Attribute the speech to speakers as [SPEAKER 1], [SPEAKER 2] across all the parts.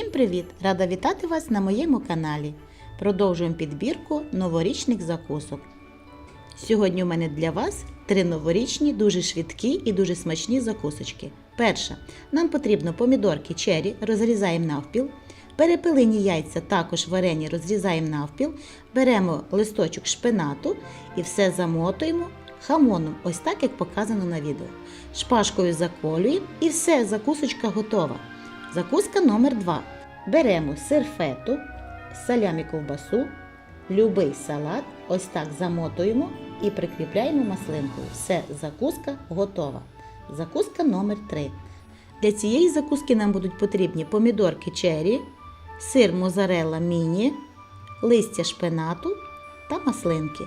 [SPEAKER 1] привіт! Рада вітати вас на моєму каналі. Продовжуємо підбірку новорічних закусок. Сьогодні у мене для вас три новорічні, дуже швидкі і дуже смачні закусочки. Перша. Нам потрібно помідорки чері, розрізаємо навпіл. Перепилені яйця також варені розрізаємо навпіл. Беремо листочок шпинату і все замотуємо хамоном, ось так як показано на відео. Шпажкою заколюємо і все, закусочка готова. Закуска номер 2. Беремо сир фету, салямі ковбасу, любий салат, ось так замотуємо і прикріпляємо маслинкою. Все, закуска готова. Закуска номер 3. Для цієї закуски нам будуть потрібні помідорки чері, сир мозарелла міні, листя шпинату та маслинки.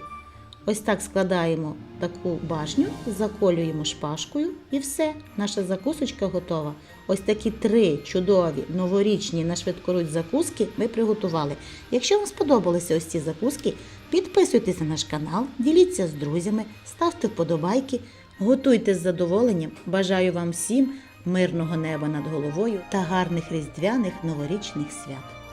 [SPEAKER 1] Ось так складаємо таку башню, заколюємо шпажкою і все, наша закусочка готова. Ось такі три чудові новорічні на швидкоруч закуски ми приготували. Якщо вам сподобалися ось ці закуски, підписуйтесь на наш канал, діліться з друзями, ставте вподобайки, готуйте з задоволенням. Бажаю вам всім мирного неба над головою та гарних різдвяних новорічних свят.